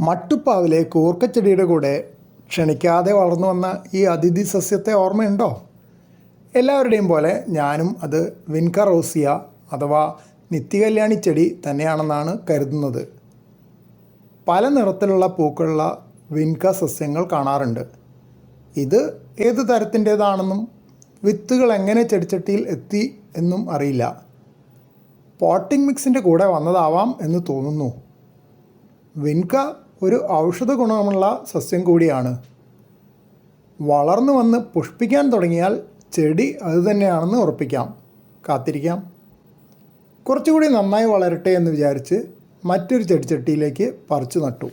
മട്ടുപ്പാവിലെ കൂർക്കച്ചെടിയുടെ കൂടെ ക്ഷണിക്കാതെ വളർന്നു വന്ന ഈ അതിഥി സസ്യത്തെ ഓർമ്മയുണ്ടോ? എല്ലാവരുടെയും പോലെ ഞാനും അത് വിൻക റോസിയ അഥവാ നിത്യകല്യാണി ചെടി തന്നെയാണെന്നാണ് കരുതുന്നത്. പല നിറത്തിലുള്ള പൂക്കളുള്ള വിൻക സസ്യങ്ങൾ കാണാറുണ്ട്. ഇത് ഏത് തരത്തിന്റേതാണെന്നും വിത്തുകൾ എങ്ങനെ ചെടിച്ചട്ടിയിൽ എത്തി എന്നും അറിയില്ല. പോട്ടിംഗ് മിക്സിന്റെ കൂടെ വന്നതാവാം എന്ന് തോന്നുന്നു. വിൻക ഒരു ഔഷധ ഗുണമുള്ള സസ്യം കൂടിയാണ്. വളർന്നു വന്ന് പുഷ്പിക്കാൻ തുടങ്ങിയാൽ ചെടി അതുതന്നെയാണെന്ന് ഉറപ്പിക്കാം. കാത്തിരിക്കാം. കുറച്ചുകൂടി നന്നായി വളരട്ടെ എന്ന് വിചാരിച്ച് മറ്റൊരു ചെടിച്ചട്ടിയിലേക്ക് പറിച്ചു നട്ടു.